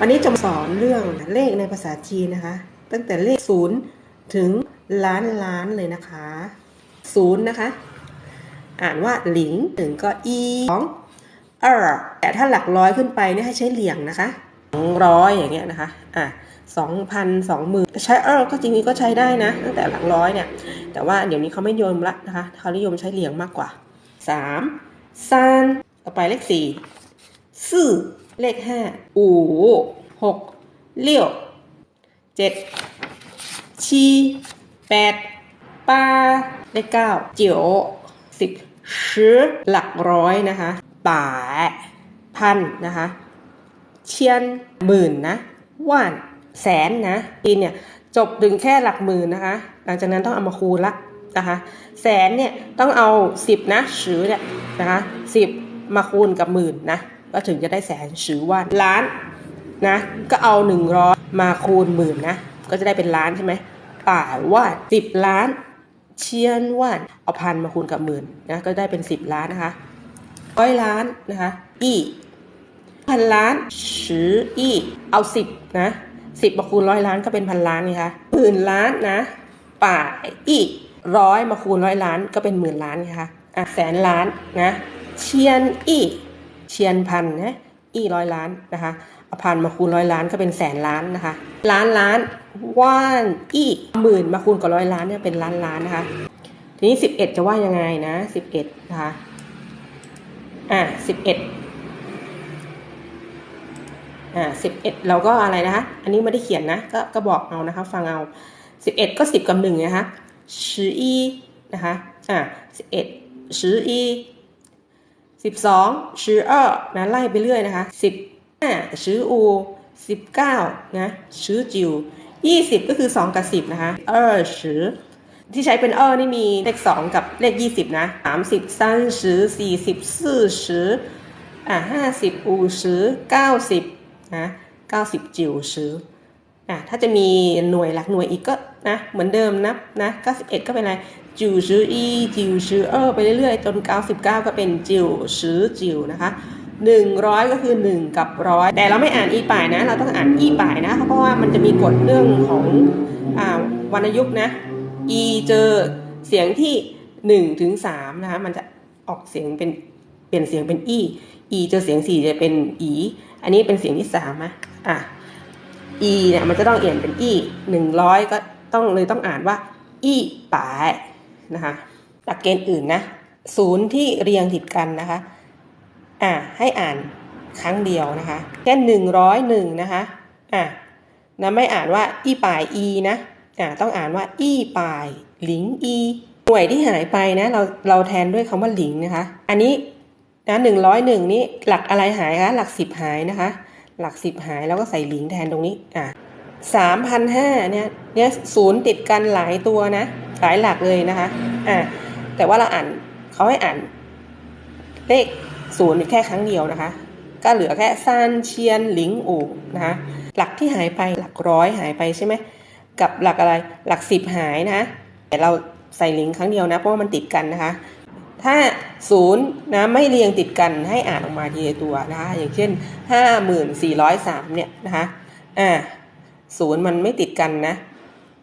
วันนี้จะสอนเรื่องเลขในภาษาจีนนะคะ ตั้งแต่เลขศูนย์ถึงล้านล้านเลยนะคะศูนย์นะคะ อ่านว่าหลิงถึงก็อีสองเออแต่ถ้าหลักร้อยขึ้นไปเนี่ยให้ใช้เหลี่ยงนะคะสองร้อยอย่างเงี้ยนะคะอะสองพันสองหมื่นใช้เออก็จริงๆก็ใช้ได้นะ ตั้งแต่หลักร้อยเนี่ย แต่ว่าเดี๋ยวนี้เขาไม่นิยมละนะคะเขานิยมใช้เหลี่ยงมากกว่าสามซานต่อไปเลขสี่สี่ เลขห้าอูหกเลี้ยวเจ็ดชีแปดป้าเลขเก้าเจียวสิบชื่อหลักร้อยนะคะป่าพันนะคะเชียนหมื่นนะว่านแสนนะจีนเนี่ยจบถึงแค่หลักหมื่นนะคะ หลังจากนั้นต้องเอามาคูณละนะคะแสนเนี่ยต้องเอาสิบนะชือเนี่ยนะคะสิบมาคูณกับหมื่นนะ ก็ถึงจะได้แสนชือว่านล้านนะก็เอาหนึ่งร้อยมาคูณหมื่นนะ ก็จะได้เป็นล้านใช่ไหมป่าว่านสิบล้านเชียนว่านเอาพันมาคูณกับหมื่นนะก็ได้เป็นสิบล้านนะคะร้อยล้านนะคะอีพันล้านชืออีเอาสิบนะสิบมาคูณร้อยล้านก็เป็นพันล้านนี่คะหมื่นล้านนะป่าอีร้อยมาคูณร้อยล้านก็เป็นหมื่นล้านนะคะอะแสนล้านนะเชียนอี เชียนพันนะอีร้อยล้านนะคะเอาพันมาคูณร้อยล้านก็เป็นแสนล้านนะคะ ล้านล้านว่านอีหมื่นมาคูณกับร้อยล้านเนี่ยเป็นล้านล้านนะคะ ทีนี้สิบเอ็ดจะว่ายังไงนะสิบเอ็ดนะคะอะสิบเอ็ดอ่าสิบเอ็ดเราก็อะไรนะคะ อันนี้ไม่ได้เขียนนะก็ก็บอกเอานะคะ ฟังเอาสิบเอ็ดก็สิบกับหนึ่งนะคะสิบอีนะคะอ่าสิบเอ็ดสิอีสิบสอ งสิเออนะไล่ไปเรื่อยนะคะสิบห้าสิอูสิบเก้านะสิจิวยี่สิบก็คือสองกับสิบนะคะเออสิที่ใช้เป็นเออนี่มีเลขสองกับเลขยี่สิบนะสามสิบสามสิบสี่สิบสี่สิบอ่าห้าสิบอูสิบเก้าสิบนะเก้าสิบจิวสิบ อะถ้าจะมีหน่วยหลักหน่วยอีกก็นะเหมือนเดิมนับนะ91 ก็เป็นอะไรจิวชืออีจิวชือเออไปเรื่อยๆ จน 99 ก็เป็นจิวชื่อจิวนะคะ 100 ก็คือ 1 กับร้อยแต่เราไม่อ่านอีป่ายนะ เราต้องอ่านอีป่ายนะ เพราะว่ามันจะมีกฎเรื่องของอ่าวรรณยุกต์นะอีเจอเสียงที่ 1 ถึง 3 นะคะ มันจะออกเสียงเป็นเปลี่ยนเสียงเป็นอีอีเจอเสียง 4 จะเป็นอี อันนี้เป็นเสียงที่3นะอะ e เนี่ยมันจะต้องเปลี่ยนเป็น e หนึ่งร้อยก็ต้องเลยต้องอ่านว่า e ป่ายนะคะหลักเกณฑ์อื่นนะศูนย์ที่เรียงติดกันนะคะอ่าให้อ่านครั้งเดียวนะคะแค่หนึ่งร้อยหนึ่งนะคะอ่านะไม่อ่านว่า e ป่าย e นะอ่าต้องอ่านว่า e ป่ายหลิง e หน่วยที่หายไปนะเราเราแทนด้วยคำว่าหลิงนะคะ อันนี้นะหนึ่งร้อยหนึ่งนี้หลักอะไรหายคะหลักสิบหายนะคะ หลักสิบหายแล้วก็ใส่หลิงแทนตรงนี้อะสามพันห้าเนี่ยเนี่ยศูนย์ติดกันหลายตัวนะ หลายหลักเลยนะคะอะแต่ว่าเราอ่านเขาให้อ่าน เลขศูนย์แค่ครั้งเดียวนะคะ ก็เหลือแค่ซานเชียนหลิงอูนะคะหลักที่หายไปหลักร้อยหายไปใช่ไหมกับหลักอะไรหลักสิบหายนะแต่เราใส่หลิงครั้งเดียวนะเพราะว่ามันติดกันนะคะ ถ้าศูนย์นะไม่เรียงติดกันให้อ่านออกมาทีละตัวนะคะอย่างเช่นห้าหมื่นสี่ร้อยสามเนี่ยนะคะอ่าศูนย์มันไม่ติดกันนะ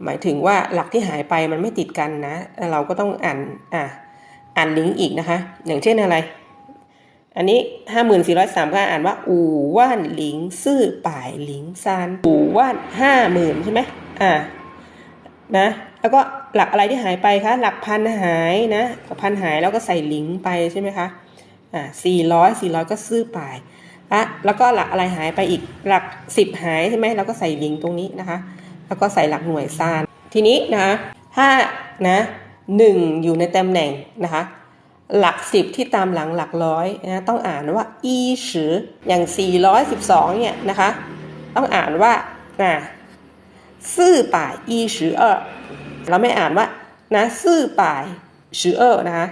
หมายถึงว่าหลักที่หายไปมันไม่ติดกันนะ เราก็ต้องอ่านอ่าอ่านลิงก์อีกนะคะ อย่างเช่นอะไร อันนี้ห้าหมื่นสี่ร้อยสามก็อ่านว่า อู่ว่านหลิงซื่อป่ายหลิงซานอู่ว่านห้าหมื่นใช่ไหมอ่า นะแล้วก็หลักอะไรที่หายไปคะหลักพันหายนะพันหายแล้วก็ใส่ลิงก์ไปใช่ไหมคะอ่าสี่ร้อยสี่ร้อยก็ซื้อไปอะแล้วก็หลักอะไรหายไปอีกหลักสิบหายใช่ไหมเราก็ใส่ลิงก์ตรงนี้นะคะ แล้วก็ใส่หลักหน่วยซานทีนี้นะคะถ้านะหนึ่งอยู่ในตำแหน่งนะคะ หลักสิบที่ตามหลังหลักร้อยนะต้องอ่านว่าอีสืออย่างสี่ร้อยสิบสองเนี่ยนะคะ ต้องอ่านว่าอ่า ซื่อป่ายอีสือเออเราไม่อ่านว่านะซื่อป่ายสือเออนะคะ